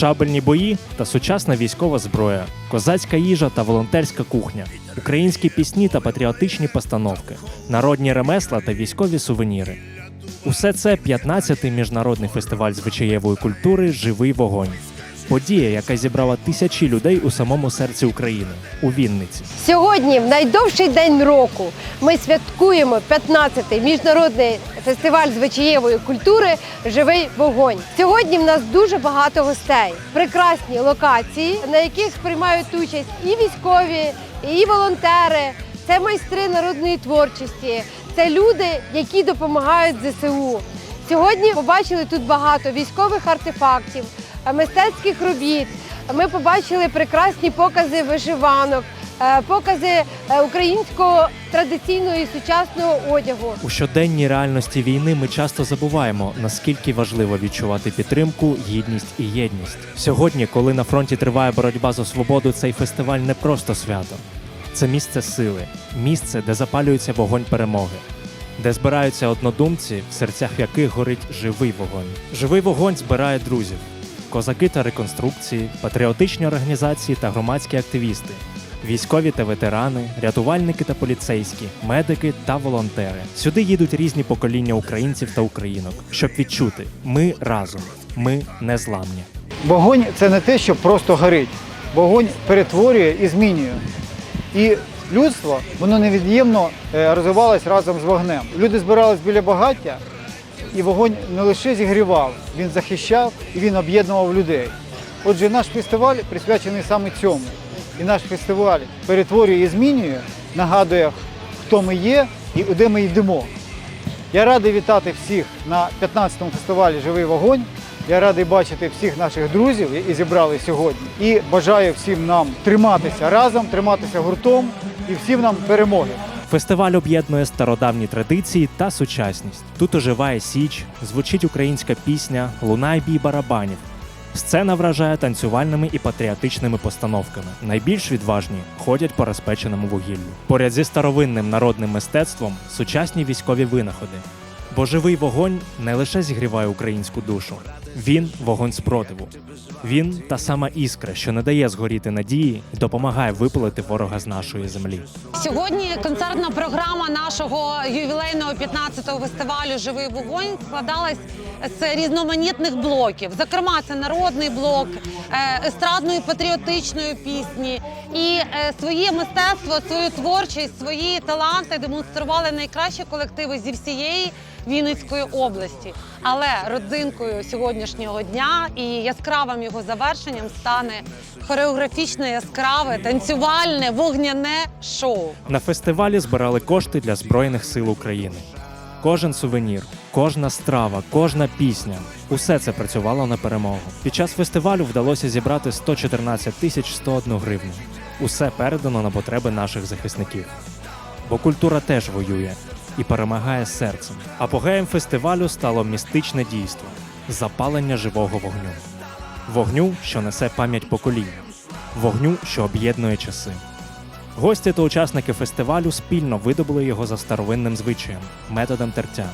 шабельні бої та сучасна військова зброя, козацька їжа та волонтерська кухня, українські пісні та патріотичні постановки, народні ремесла та військові сувеніри. Усе це 15-й міжнародний фестиваль звичаєвої культури Живий вогонь. Подія, яка зібрала тисячі людей у самому серці України у Вінниці. Сьогодні, в найдовший день року, ми святкуємо 15-й міжнародний фестиваль звичаєвої культури Живий вогонь. Сьогодні в нас дуже багато гостей, прекрасні локації, на яких приймають участь і військові, і волонтери. Це майстри народної творчості, це люди, які допомагають ЗСУ. Сьогодні побачили тут багато військових артефактів, мистецьких робіт. Ми побачили прекрасні покази вишиванок, е, покази е, українського традиційного і сучасного одягу. У щоденній реальності війни ми часто забуваємо, наскільки важливо відчувати підтримку, гідність і єдність. Сьогодні, коли на фронті триває боротьба за свободу, цей фестиваль не просто свято. Це місце сили, місце, де запалюється вогонь перемоги, де збираються однодумці, в серцях яких горить живий вогонь. Живий вогонь збирає друзів, козаки та реконструкції, патріотичні організації та громадські активісти, військові та ветерани, рятувальники та поліцейські, медики та волонтери. Сюди їдуть різні покоління українців та українок, щоб відчути: ми разом, ми незламні. Вогонь це не те, що просто горить. Вогонь перетворює і змінює. І людство воно невід'ємно е, розвивалось разом з вогнем. Люди збирались біля багаття, і вогонь не лише зігрівав, він захищав і він об'єднував людей. Отже, наш фестиваль присвячений саме цьому. І наш фестиваль перетворює і змінює, нагадує, хто ми є і куди ми йдемо. Я радий вітати всіх на 15-му фестивалі Живий вогонь. Я радий бачити всіх наших друзів, які зібрали сьогодні. І бажаю всім нам триматися разом, триматися гуртом і всім нам перемоги. Фестиваль об'єднує стародавні традиції та сучасність. Тут оживає січ, звучить українська пісня, лунає бій барабанів. Сцена вражає танцювальними і патріотичними постановками. Найбільш відважні ходять по розпеченому вугіллю. Поряд зі старовинним народним мистецтвом сучасні військові винаходи. Бо живий вогонь не лише зігріває українську душу, він вогонь спротиву. Він та сама іскра, що не дає згоріти надії допомагає випалити ворога з нашої землі. Сьогодні концертна програма нашого ювілейного 15-го фестивалю Живий вогонь складалась з різноманітних блоків. Зокрема, це народний блок, е, естрадної патріотичної пісні. І е, своє мистецтво, свою творчість, свої таланти демонстрували найкращі колективи зі всієї Вінницької області. Але родзинкою сьогоднішнього дня і яскравим його завершенням стане хореографічне яскраве танцювальне вогняне шоу. На фестивалі збирали кошти для Збройних сил України. Кожен сувенір, кожна страва, кожна пісня усе це працювало на перемогу. Під час фестивалю вдалося зібрати 114 тисяч 101 гривню. Усе передано на потреби наших захисників. Бо культура теж воює і перемагає серцем. Апогеєм фестивалю стало містичне дійство запалення живого вогню. Вогню, що несе пам'ять поколінь, вогню, що об'єднує часи. Гості та учасники фестивалю спільно видобули його за старовинним звичаєм, методом тертя,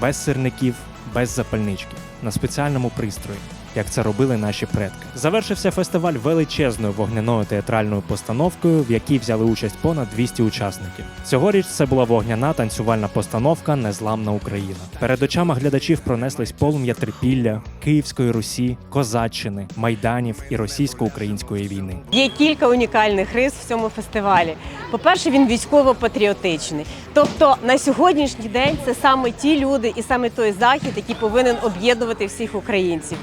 без сирників, без запальнички, на спеціальному пристрої, як це робили наші предки. Завершився фестиваль величезною вогняною театральною постановкою, в якій взяли участь понад 200 учасників. Цьогоріч це була вогняна танцювальна постановка Незламна Україна. Перед очами глядачів пронеслись полум'я трипілля, Київської Русі, Козаччини, Майданів і російсько-української війни. Є кілька унікальних рис в цьому фестивалі. По-перше, він військово-патріотичний. Тобто на сьогоднішній день це саме ті люди і саме той захід, який повинен об'єднувати всіх українців.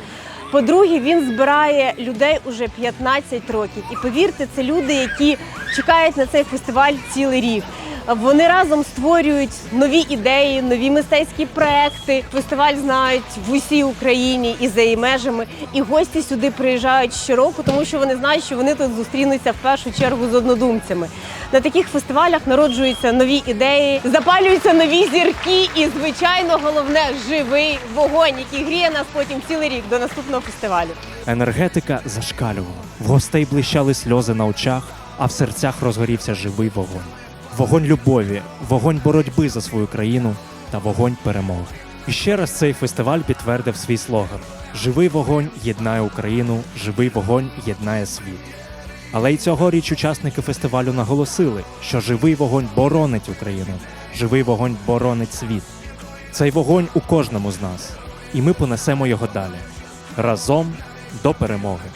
По-друге, він збирає людей уже 15 років. І повірте, це люди, які чекають на цей фестиваль цілий рік. Вони разом створюють нові ідеї, нові мистецькі проекти. Фестиваль знають в усій Україні і за її межами. І гості сюди приїжджають щороку, тому що вони знають, що вони тут зустрінуться в першу чергу з однодумцями. На таких фестивалях народжуються нові ідеї, запалюються нові зірки, і звичайно, головне живий вогонь, який гріє нас потім цілий рік до наступного фестивалю. Енергетика зашкалювала. В гостей блищали сльози на очах, а в серцях розгорівся живий вогонь. Вогонь любові, вогонь боротьби за свою країну та вогонь перемоги. І ще раз цей фестиваль підтвердив свій слоган: Живий вогонь єднає Україну, живий вогонь єднає світ. Але й цьогоріч учасники фестивалю наголосили, що живий вогонь боронить Україну, живий вогонь боронить світ. Цей вогонь у кожному з нас, і ми понесемо його далі разом до перемоги.